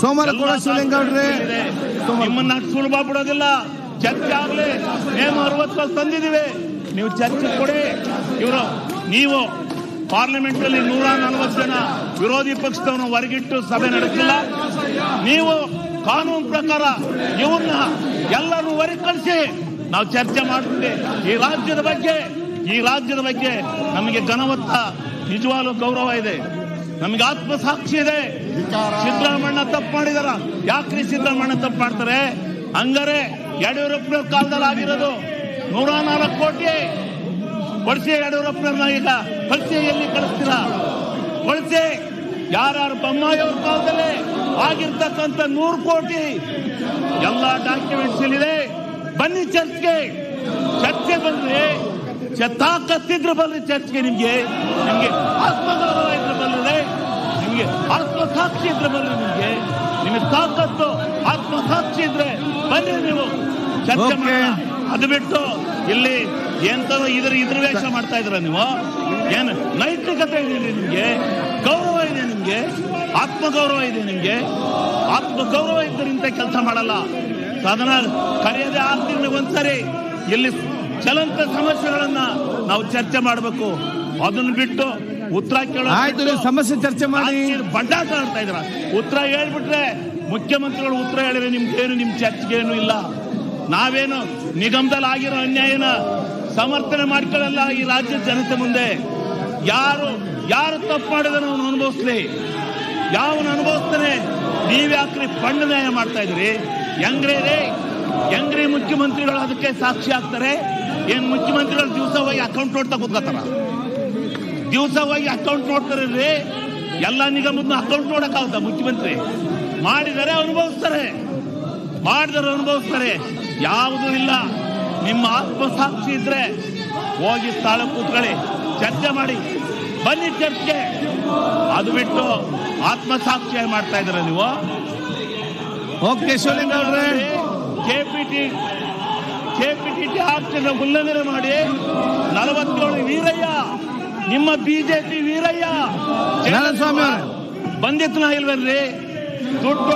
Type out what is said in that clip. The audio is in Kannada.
ಸೋಮವಾರ ಕೂಡ ಶಿವಲಿಂಗೌಡ್ರೆ. ನಿಮ್ಮನ್ನ ಸುಲಭ ಬಿಡೋದಿಲ್ಲ. ಚರ್ಚೆ ಆಗ್ಲಿ. ನೇಮ ಅರವತ್ತು ತಂದಿದ್ದೀವಿ. ನೀವು ಚರ್ಚೆ ಕೊಡಿ. ಇವರು ನೀವು ಪಾರ್ಲಿಮೆಂಟ್ ಅಲ್ಲಿ ನೂರ ನಲವತ್ತು ಜನ ವಿರೋಧಿ ಪಕ್ಷದವನು ಹೊರಗಿಟ್ಟು ಸಭೆ ನಡೆಸಿಲ್ಲ. ನೀವು ಕಾನೂನು ಪ್ರಕಾರ ಇವನ್ನ ಎಲ್ಲರೂ ಹೊರಗೆ ಕಳಿಸಿ ನಾವು ಚರ್ಚೆ ಮಾಡ್ತೀವಿ. ಈ ರಾಜ್ಯದ ಬಗ್ಗೆ ಈ ರಾಜ್ಯದ ಬಗ್ಗೆ ನಮಗೆ ಘನವತ್ತ ನಿಜವಾಗ್ಲೂ ಗೌರವ ಇದೆ. ನಮಗೆ ಆತ್ಮಸಾಕ್ಷಿ ಇದೆ. ಸಿದ್ದರಾಮಣ್ಣ ತಪ್ಪು ಮಾಡಿದಾರ. ಯಾಕ್ರಿ ಸಿದ್ದರಾಮಣ್ಣ ತಪ್ಪು ಮಾಡ್ತಾರೆ? ಹಂಗಾರೆ ಯಡಿಯೂರಪ್ಪನ ಕಾಲದಲ್ಲಿ ಆಗಿರೋದು ನೂರ ನಾಲ್ಕು ಕೋಟಿ. ಕೊಳಸೆ ಯಡಿಯೂರಪ್ಪನ ಈಗ ಕೊಳಸೆ ಎಲ್ಲಿ ಕಳಿಸ್ತೀರ? ಕೊಳಸೆ ಯಾರ್ಯಾರು ಬೊಮ್ಮಾಯಿಯವ್ರ ಕಾಲದಲ್ಲಿ ಆಗಿರ್ತಕ್ಕಂಥ ನೂರು ಕೋಟಿ ಎಲ್ಲ ಡಾಕ್ಯುಮೆಂಟ್ಸ್ ಇದೆ ಬನ್ನಿ ಚರ್ಚ್ಗೆ. ಚರ್ಚೆ ಬಂದ್ರೆ ತಾಕತ್ತಿದ್ರು ಬಲ್ರಿ ಚರ್ಚ್ಗೆ ನಿಮ್ಗೆ. ನಿಮ್ಗೆ ಆತ್ಮಗೌರವ ಇದ್ರೆ ಆತ್ಮಸಾಕ್ಷಿ ಇದ್ರೆ ಬನ್ರಿ ನಿಮಗೆ. ನಿಮಗೆ ತಾಕತ್ತು ಆತ್ಮಸಾಕ್ಷಿ ಇದ್ರೆ ಬನ್ನಿ ನೀವು. ಚರ್ಚೆ. ಮಾಡೋಣ. ಅದು ಬಿಟ್ಟು ಇಲ್ಲಿ ಎಂತದ ಇದ್ರ ಇದ್ರ ವೇಷ ಮಾಡ್ತಾ ಇದ್ರ ನೀವು? ಏನು ನೈತಿಕತೆ ಇದೆ ನಿಮ್ಗೆ? ಗೌರವ ಇದೆ ನಿಮ್ಗೆ? ಆತ್ಮಗೌರವ ಇದೆ ನಿಮ್ಗೆ? ಆತ್ಮಗೌರವ ಇದ್ದರೆ ಇಂಥ ಕೆಲಸ ಮಾಡಲ್ಲ. ಸದನ ಕರೆಯದೆ ಆರು ತಿಂಗಳಿಗೆ ಒಂದ್ಸರಿ ಇಲ್ಲಿ ಚಲಂತ ಸಮಸ್ಯೆಗಳನ್ನ ನಾವು ಚರ್ಚೆ ಮಾಡಬೇಕು. ಅದನ್ನ ಬಿಟ್ಟು ಉತ್ತರ ಕೇಳೋ ಸಮಸ್ಯೆ ಚರ್ಚೆ ಮಾಡಿ. ಬಂಡಾಟ ಆಡ್ತಾ ಇದ್ರ ಉತ್ತರ ಹೇಳ್ಬಿಟ್ರೆ ಮುಖ್ಯಮಂತ್ರಿಗಳು ಉತ್ತರ ಹೇಳಿದ್ರೆ ನಿಮ್ಗೇನು ನಿಮ್ ಚರ್ಚೆಗೇನು ಇಲ್ಲ. ನಾವೇನು ನಿಗಮದಲ್ಲಿ ಆಗಿರೋ ಅನ್ಯಾಯನ ಸಮರ್ಥನೆ ಮಾಡ್ಕೊಳ್ಳಲ್ಲ ಈ ರಾಜ್ಯ ಜನತೆ ಮುಂದೆ. ಯಾರು ಯಾರು ತಪ್ಪು ಮಾಡಿದ್ರೆ ಅವನು ಅನುಭವಿಸ್ಲಿ. ಯಾವನು ಅನುಭವಿಸ್ತಾನೆ? ನೀವ್ಯಾಕ್ರಿ ಫಂಡ್ ನ್ಯಾಯ ಮಾಡ್ತಾ ಇದ್ರಿ ಹೆಂಗ್ರಿ ರೀ ಹೆಂಗ್ರಿ ಮುಖ್ಯಮಂತ್ರಿಗಳು ಅದಕ್ಕೆ ಸಾಕ್ಷಿ ಆಗ್ತಾರೆ. ಏನ್ ಮುಖ್ಯಮಂತ್ರಿಗಳು ದಿವಸ ಹೋಗಿ ಅಕೌಂಟ್ ನೋಡ್ತಾ ಕೂತ್ಕೋತಾರ ದಿವಸ ಹೋಗಿ ಅಕೌಂಟ್ ನೋಡ್ತಾರೆ ಎಲ್ಲ ನಿಗಮದ ಅಕೌಂಟ್ ನೋಡಕ್ಕಾಗುತ್ತ ಮುಖ್ಯಮಂತ್ರಿ? ಮಾಡಿದರೆ ಅನುಭವಿಸ್ತಾರೆ. ಮಾಡಿದರೆ ಅನುಭವಿಸ್ತಾರೆ. ಯಾವುದೂ ಇಲ್ಲ. ನಿಮ್ಮ ಆತ್ಮಸಾಕ್ಷಿ ಇದ್ರೆ ಹೋಗಿ ಸ್ಥಳ ಕೂತ್ಕೊಳ್ಳಿ. ಚರ್ಚೆ ಮಾಡಿ. ಬನ್ನಿ ಚರ್ಚೆ ಅದು ಬಿಟ್ಟು ಆತ್ಮಸಾಕ್ಷಿ ಮಾಡ್ತಾ ಇದ್ದೀರ ನೀವು? ಓಕೆ ಶಿವಲಿಂಗೌಡ್ರೆ ಕೆಪಿಟಿ ಕೆಪಿಟಿ ಆಕ್ಟ್ ಉಲ್ಲಂಘನೆ ಮಾಡಿ ನಲವತ್ತೇಳು ವೀರಯ್ಯ ನಿಮ್ಮ ಬಿಜೆಪಿ ವೀರಯ್ಯ. ಬಂದಿತ್ತು ನಾ ಇಲ್ವೇನ್ರಿ ದುಡ್ಡು